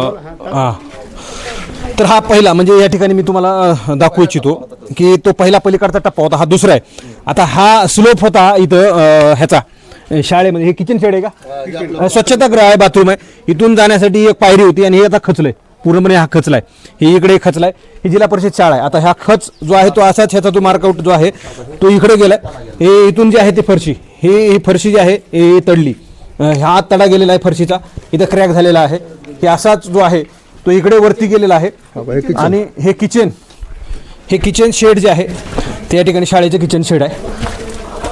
हां. तर हा पहिला म्हणजे या ठिकाणी मी तुम्हाला अ, दाखवू इच्छितो की तो पहिला पलीकडचा टप्पा होता हा दुसरा आहे. आता हा स्लोप होता इथं अ, ह्याचा. अ, शाळेमध्ये हे किचन शेड आहे का? अ, स्वच्छतागृह आहे बाथरूम आहे. इथून जाण्यासाठी एक पायरी होती आणि हे आता खचलंय. पूर्णपणे हा खचलाय. हे इकडे खचलाय. ही जिल्हा परिषद शाळा आहे. आता हा खच जो आहे तो असाच ह्याचा जो मार्कआउट जो आहे तो इकडे गेलाय. हे इथून जे आहे ते फरशी. हे ही फरशी जी आहे हे तडली. अ, ह्या आत तडा गेलेला आहे फरशीचा. इथं क्रॅक झालेला आहे. हे असाच जो आहे तो इकडे वरती गेलेला आहे. आणि हे किचन हे किचन शेड जे आहे ते या ठिकाणी शाळेचं किचन शेड आहे.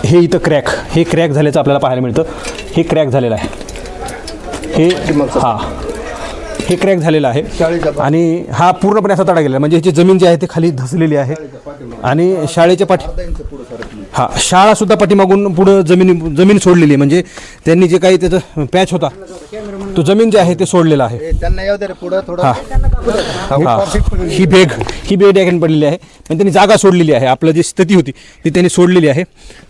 हे इथं क्रॅक हे क्रॅक झाल्याचं आपल्याला पाहायला मिळतं. हे क्रॅक झालेलं आहे. हे हा. हे क्रॅक झालेलं आहे. आणि हा पूर्णपणे असा तडा गेलेला. म्हणजे ह्याची जमीन जी आहे ती खाली धसलेली आहे. आणि शाळेच्या पाठी हा शाळा सुद्धा पाठीमागून पुढं जमीन जमीन सोडलेली आहे. म्हणजे त्यांनी जे काही त्याचं पॅच होता तो जमीन जे आहे ते सोडलेला आहे. त्यांना येऊ दे रे पुढं थोडं. ही. बेग ही. बेग याकडे पडलेली आहे. पण त्यांनी जागा सोडलेली आहे. आपलं जी स्थिती होती ती त्यांनी सोडलेली आहे.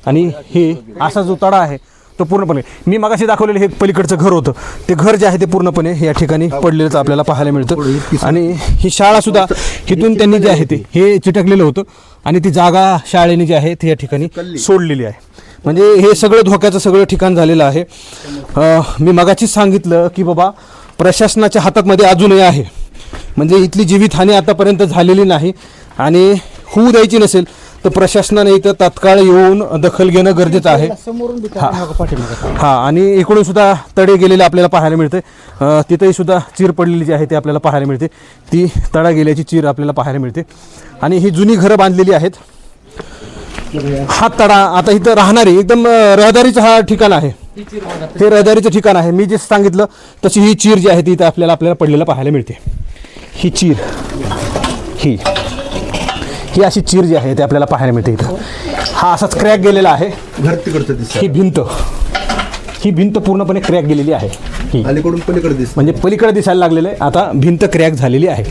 आणि हे असा जो तडा आहे तो पूर्णपणे मी मगाशी दाखवलेलं हे पलीकडचं घर होतं. ते घर जे आहे ते पूर्णपणे या ठिकाणी पडलेलं आपल्याला पाहायला मिळतं. आणि ही शाळा सुद्धा इथून त्यांनी जे आहे ते हे चिटकलेलं होतं. आणि ती जागा शाळेने जी आहे ती या ठिकाणी सोडलेली आहे. म्हणजे हे सगळं धोक्याचं सगळं ठिकाण झालेलं आहे. मी मगाशीच सांगितलं की बाबा प्रशासनाच्या हातामध्ये अजूनही आहे. म्हणजे इथली जीवितहानी आतापर्यंत झालेली नाही आणि होऊ द्यायची नसेल तर प्रशासनाने इथं तात्काळ येऊन दखल घेणं गरजेचं आहे. हा. हा आणि इकडून सुद्धा तडे गेलेले आपल्याला पाहायला मिळते तिथंही सुद्धा चीर पडलेली जी आहे ती आपल्याला पाहायला मिळते. ती तडा गेल्याची चीर आपल्याला पाहायला मिळते. आणि ही जुनी घरं बांधलेली आहेत. हा तडा आता इथं राहणारे एकदम रहदारीचं हा ठिकाण आहे. हे रहदारीचं ठिकाण आहे. मी जे सांगितलं तशी ही चीर जी आहे ती इथं आपल्याला आपल्याला पडलेलं पाहायला मिळते. ही चीर ही ही अशी चीर जी आहे ती आपल्याला पाहायला मिळते इथं. हा असाच क्रॅक गेलेला आहे. घर तिकडचं दिसत ही भिंत ही भिंत पूर्णपणे क्रॅक गेलेली आहे. ही. अलीकडून पलीकडे दिसत म्हणजे पलीकडे दिसायला लागलेलं आहे. आता भिंत क्रॅक झालेली आहे.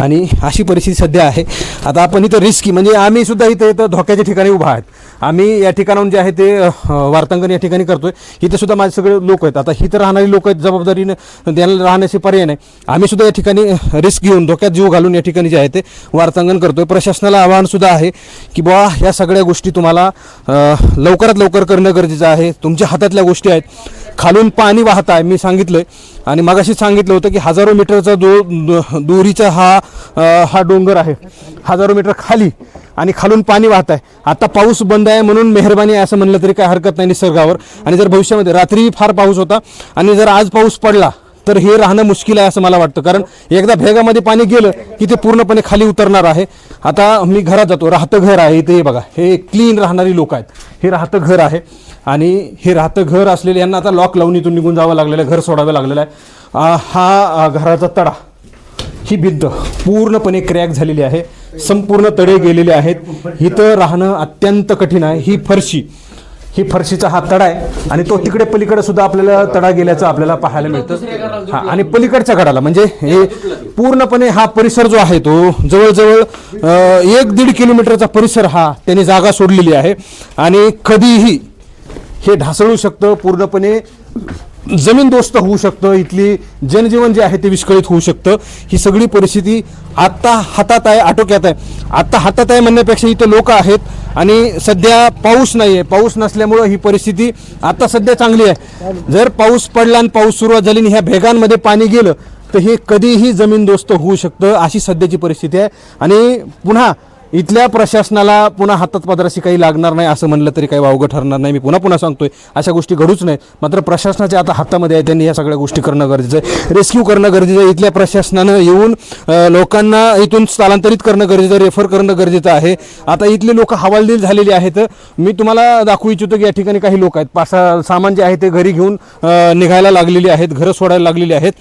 आणि अशी परिस्थिती सध्या आहे. आता आपण इथं रिस्की म्हणजे आम्ही सुद्धा इथं इथं धोक्याच्या ठिकाणी उभा आहेत. आम्ही या ठिकाणाहून जे आहे ते वार्तांकन या ठिकाणी करतोय. इथे सुद्धा माझे सगळे लोक आहेत. आता इथं राहणारी लोक आहेत जबाबदारीनं त्यांना राहण्याचे पर्याय नाही. आम्ही सुद्धा या ठिकाणी रिस्क घेऊन धोक्यात जीव घालून या ठिकाणी जे आहे ते वार्तांकन करतोय. प्रशासनाला आव्हान सुद्धा आहे की बुवा या सगळ्या गोष्टी तुम्हाला लवकरात लवकर करणं गरजेचं आहे. तुमच्या हातातल्या गोष्टी आहेत. खालून पाणी वाहत आहे मी सांगितलं आणि मगाशी सांगितलं होतं की हजारो मीटरचा दो- दोरीचा हा हा डोंगर आहे. हजारो मीटर खाली आणि खालून पाणी वाहत आहे आता पाऊस बंद आहे म्हणून मेहरबानी आहे असं म्हणलं तरी काय हरकत नाही निसर्गावर. आणि जर भविष्यामध्ये रात्री फार पाऊस होता आणि जर आज पाऊस पडला तर हे राहणं मुश्किल आहे असं मला वाटतं. कारण एकदा भेगामध्ये पाणी गेलं की ते पूर्णपणे खाली उतरणार आहे. आता मी घरात जातो. राहतं घर आहे इथे. हे बघा. हे क्लीन राहणारी लोक आहेत. हे राहतं घर आहे. आणि हे राहतं घर असलेले यांना आता लॉक लावून इथून निघून जावं लागलेलं आहे. घर सोडावं लागलेलं आहे. हा घराचा तडा. ही भिंत पूर्णपणे क्रॅक झालेली आहे. संपूर्ण तडे गेलेले आहेत. इथं राहणं अत्यंत कठीण आहे. ही फरशी. ही फरशीचा हा तडा आहे आणि तो तिकडे पलीकडे सुद्धा आपल्याला तडा गेल्याचं आपल्याला पाहायला मिळतं. हा आणि पलीकडच्या कडाला म्हणजे हे पूर्णपणे हा परिसर जो आहे तो जवळजवळ एक दीड किलोमीटरचा परिसर हा त्यांनी जागा सोडलेली आहे. आणि कधीही हे ढासळू शकतं पूर्णपणे. जमीनदोस्त होऊ शकतं इथली जनजीवन जे आहे ते विस्कळीत होऊ शकतं. ही सगळी परिस्थिती आत्ता हातात आहे आटोक्यात आहे. आत्ता हातात आहे म्हणण्यापेक्षा इथं लोक आहेत आणि सध्या पाऊस नाही आहे पाऊस नसल्यामुळं ही परिस्थिती आत्ता सध्या चांगली आहे. जर पाऊस पडला आणि पाऊस सुरुवात झाली आणि ह्या भेगांमध्ये पाणी गेलं तर हे कधीही जमीनदोस्त होऊ शकतं अशी सध्याची परिस्थिती आहे. आणि पुन्हा इथल्या प्रशासनाला पुन्हा हातात पदराशी काही लागणार नाही असं म्हणलं तरी काही वावगं ठरणार नाही. मी पुन्हा पुन्हा सांगतोय अशा गोष्टी घडूच नाही मात्र प्रशासनाच्या आता हातामध्ये आहे त्यांनी या सगळ्या गोष्टी करणं गरजेचं आहे. रेस्क्यू करणं गरजेचं आहे. इथल्या प्रशासनानं येऊन लोकांना इथून स्थलांतरित करणं गरजेचं आहे. रेफर करणं गरजेचं आहे. आता इथले लोक हवालदिल झालेले आहेत. मी तुम्हाला दाखवू इच्छितो की या ठिकाणी काही लोक आहेत. पाच सहा सामान जे आहे ते घरी घेऊन निघायला लागलेली आहेत. घरं सोडायला लागलेली आहेत.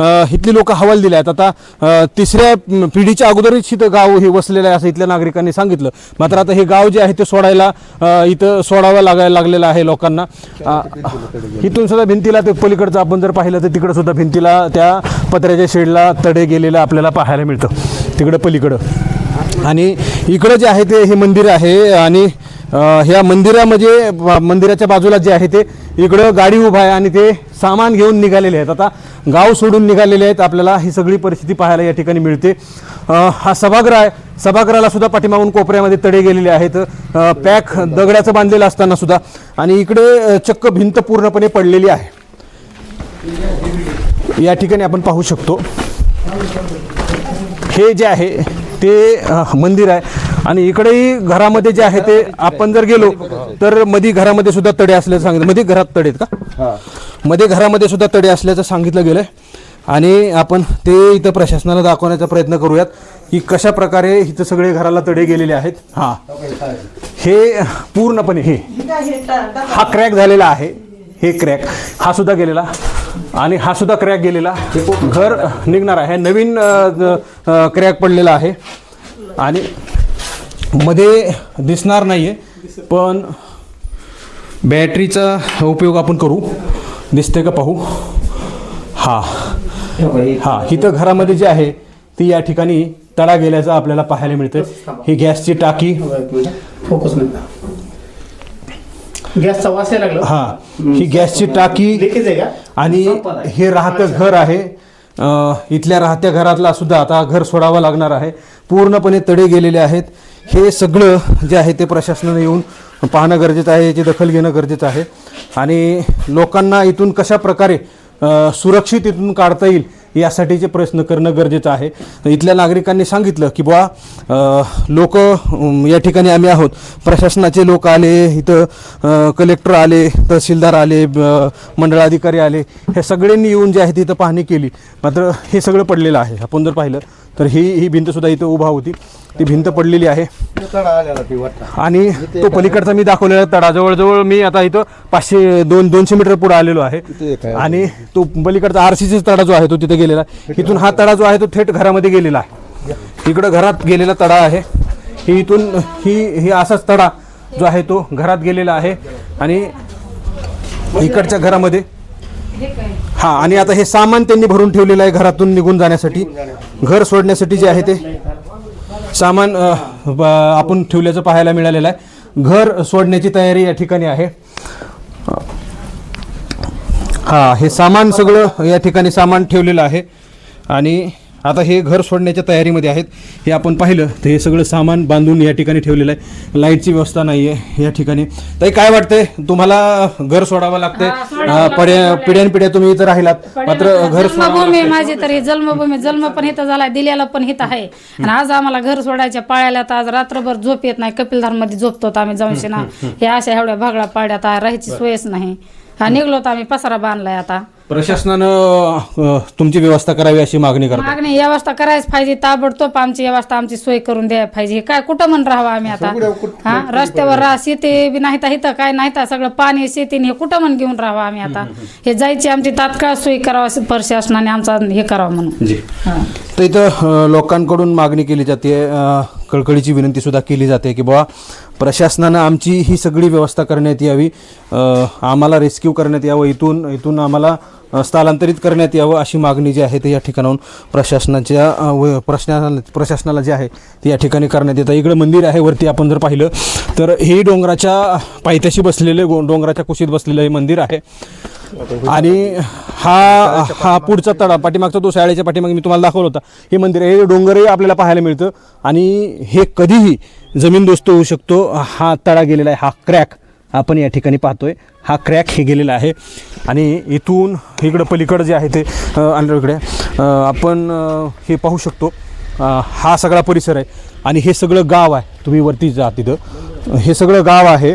इथली लोक हवाल दिले आहेत. आता तिसऱ्या पिढीच्या अगोदरच इथं गाव हे वसलेलं आहे असं इथल्या नागरिकांनी सांगितलं. मात्र आता हे गाव जे आहे ते सोडायला इथं सोडावं लागायला लागलेलं आहे लोकांना. इथून सुद्धा भिंतीला ते पलीकडचं आपण जर पाहिलं तर तिकडं सुद्धा भिंतीला त्या पत्र्याच्या शेडला तडे गेलेलं आपल्याला पाहायला मिळतं. तिकडं पलीकडं. आणि इकडं जे आहे ते हे मंदिर आहे आणि ह्या मंदिरामध्ये मंदिराच्या बाजूला जे आहे ते इकडं गाडी उभा आहे आणि ते सामान घेऊन निघालेले आहेत. आता गाव सोडून निघालेले आहेत. आपल्याला ही सगळी परिस्थिती पाहायला या ठिकाणी मिळते. हा सभागृह आहे. सभागृहाला सुद्धा पाठीमागून कोपऱ्यामध्ये तडे गेलेले आहेत. पॅक दगडाचं बांधलेलं असताना सुद्धा. आणि इकडे चक्क भिंत पूर्णपणे पडलेली आहे. या ठिकाणी आपण पाहू शकतो. हे जे आहे ते मंदिर आहे. आणि इकडेही घरामध्ये जे आहे ते आपण जर गेलो तर मध्ये घरामध्ये सुद्धा तडे असल्याचं सांगितलं. मध्ये घरात तडे आहेत का? मध्ये घरामध्ये सुद्धा तडे असल्याचं सांगितलं गेलं आणि आपण ते इथं प्रशासनाला दाखवण्याचा प्रयत्न करूयात की कशा प्रकारे इथं सगळे घराला तडे गेलेले आहेत. हां. हे पूर्णपणे हे. हा क्रॅक झालेला आहे. हे क्रॅक. हा सुद्धा गेलेला. आणि हा सुद्धा क्रॅक गेलेला. घर निघणार आहे. नवीन क्रॅक पडलेला आहे. आणि मध्ये दिसणार नाही आहे पण बॅटरीचा उपयोग आपण करू. दिसते का पाहू? हा. हा इथं घरामध्ये जे आहे ती या ठिकाणी तडा गेल्याचं आपल्याला पाहायला मिळतं ही गॅसची टाकी. फोकस गॅसचा वास लागला. हा ही गॅसची टाकी आणि हे राहतं घर आहे. इथल्या राहत्या घरातला सुद्धा आता घर सोडावं लागणार आहे. पूर्णपणे तडे गेलेले आहेत. हे सगळं जे आहे ते प्रशासनाने येऊन पाहणं गरजेचं आहे याची दखल घेणं गरजेचं आहे. आणि लोकांना इथून कशा प्रकारे सुरक्षित इथून काढता येईल यासाठीचे प्रयत्न करणं गरजेचं आहे. इथल्या नागरिकांनी सांगितलं की बुवा लोक या ठिकाणी आम्ही आहोत. प्रशासनाचे लोक आले इथं कलेक्टर आले तहसीलदार आले मंडळाधिकारी आले. हे सगळ्यांनी येऊन जे आहे तिथं पाहणी केली. मात्र हे सगळं पडलेलं आहे. आपण जर पाहिलं तर ही ही भिंतसुद्धा इथं उभा होती. ती भिंत पडलेली आहे. आणि तो पलीकडचा मी दाखवलेला तडा जवळजवळ मी आता इथं पाचशे दोन दोनशे मीटर पुढे आलेलो आहे. आणि तो पलीकडचा आर सी तडा जो आहे तो तिथे गेलेला आहे. इथून हा तडा जो आहे तो थेट घरामध्ये गेलेला आहे. इकडं घरात गेलेला तडा आहे. ही इथून ही ही असाच तडा जो आहे तो घरात गेलेला आहे. आणि इकडच्या घरामध्ये हा आणि आता हे सामान त्यांनी भरून ठेवलेलं आहे घरातून निघून जाण्यासाठी. घर सोडण्यासाठी जे आहे ते सामान आपण ठेवल्याचं पाहायला मिळालेलं आहे. घर सोडण्याची तयारी या ठिकाणी आहे. हा हे सामान सगळं या ठिकाणी सामान ठेवलेलं आहे. आणि आता हे घर सोडण्याच्या तयारीमध्ये आहेत. हे आपण पाहिलं तर हे सगळं सामान बांधून या ठिकाणी ठेवलेलं आहे. लाईटची व्यवस्था नाही आहे या ठिकाणी. ताई काय वाटतंय? तुम्हाला घर सोडावं लागतंय. अ, पड्या पिढ्यानपिढ्या तुम्ही इथं राहिलात. मात्र घर जन्मभूमी माझी तरी जन्मभूमी जन्म पण इथं झालाय दिलेला पण इथं आहे. आणि आज आम्हाला घर सोडायच्या पाळ्याला तर आज रात्रभर झोप येत नाही. कपिलधारमध्ये झोपतो आम्ही जाऊन शिना हे अशा एवढ्या भागळा पाड्यात राहायची सोयच नाही. हा निघलो तर आम्ही पसारा बांधलाय आता. प्रशासनानं तुमची व्यवस्था करावी अशी मागणी करतात मागणी व्यवस्था करायच पाहिजे ताबडतोब आमची व्यवस्था आमची सोय करून द्यायला पाहिजे. हे काय कुठं म्हण राहावं आम्ही आता? हा? रस्त्यावर राहा शेती बी नाही तर इथं काय नाही तर सगळं पाणी शेती हे कुठं म्हण घेऊन राहावं आम्ही आता? हे जायची आमची तात्काळ सोय करावं प्रशासनाने आमचा हे करावं म्हणून. जी. हा. तर इथं लोकांकडून मागणी केली जाते कळकळीची विनंती सुद्धा केली जाते की बाबा प्रशासनानं आमची ही सगळी व्यवस्था करण्यात यावी. आम्हाला रेस्क्यू करण्यात यावं. इथून इथून आम्हाला स्थलांतरित करण्यात यावं अशी मागणी जी आहे ती या ठिकाणाहून प्रशासनाच्या व प्रशासनाला प्रशासनाला जे आहे ती या ठिकाणी करण्यात येतं इकडं मंदिर आहे वरती आपण जर पाहिलं तर हे डोंगराच्या पायथ्याशी बसलेले गो- डोंगराच्या कुशीत बसलेलं हे मंदिर आहे. आणि हा हा पुढचा तडा पाठीमागचा तो शाळेच्या पाठीमागे मी तुम्हाला दाखवलं होता. हे मंदिर आहे हे डोंगरही आपल्याला पाहायला मिळतं. आणि हे कधीही जमीनदोस्त होऊ शकतो. हा तडा गेलेला आहे हा क्रॅक. आपण या ठिकाणी पाहतोय. हा क्रॅक हे गेलेला आहे. आणि इथून इकडं पलीकडं जे आहे ते अंडरकडे आपण हे पाहू शकतो. हा सगळा परिसर आहे. आणि हे सगळं गाव आहे. तुम्ही वरती जा तिथं. हे सगळं गाव आहे.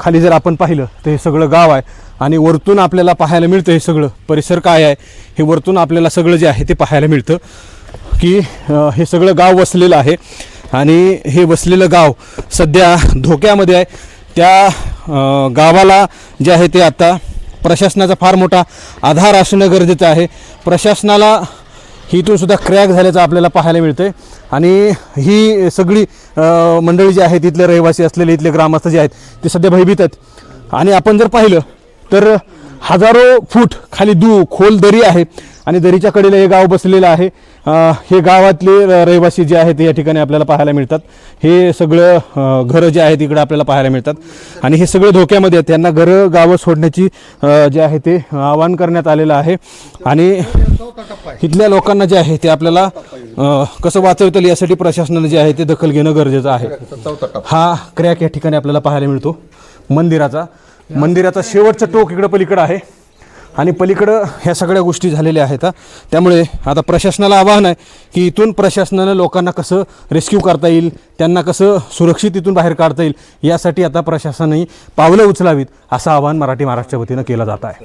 खाली जर आपण पाहिलं तर हे सगळं गाव आहे. आणि वरतून आपल्याला पाहायला मिळतं हे सगळं. परिसर काय आहे? हे वरतून आपल्याला सगळं जे आहे ते पाहायला मिळतं. की हे सगळं गाव वसलेलं आहे. आणि हे वसलेलं गाव सध्या धोक्यामध्ये आहे. त्या गावाला जे आहे ते आता प्रशासनाचा फार मोठा आधार असणं गरजेचं आहे. प्रशासनाला इथून सुद्धा क्रॅक झाल्याचं आपल्याला पाहायला मिळतंय. आणि ही सगळी मंडळी जी आहेत इथले रहिवासी असलेले इथले ग्रामस्थ जे आहेत ते सध्या भयभीत आहेत. आणि आपण जर पाहिलं तर हजारो फूट खाली दू खोल दरी आहे. आणि दरीच्या कडेला हे गाव बसलेलं आहे. हे गावातले र- रहिवासी जे आहेत या ठिकाणी आपल्याला पाहायला मिळतात. हे सगळं घरं जे आहेत इकडे आपल्याला पाहायला मिळतात. आणि हे सगळं धोक्यामध्ये आहेत. त्यांना घरं गावं सोडण्याची जे आहे ते आवाहन करण्यात आलेलं आहे. आणि इथल्या लोकांना जे आहे ते आपल्याला कसं वाचवता येईल यासाठी प्रशासनानं जे आहे ते दखल घेणं गरजेचं आहे. हा क्रॅक या ठिकाणी आपल्याला पाहायला मिळतो. मंदिराचा. मंदिराचा शेवटचा टोक इकडं पलीकडं आहे. आणि पलीकडं ह्या सगळ्या गोष्टी झालेल्या आहेत त्यामुळे आता प्रशासनाला आवाहन आहे की इथून प्रशासनानं लोकांना कसं रेस्क्यू करता येईल त्यांना कसं सुरक्षित इथून बाहेर काढता येईल यासाठी आता प्रशासनाने पावलं उचलावीत असं आवाहन मराठी महाराष्ट्राच्या वतीनं केलं जात आहे.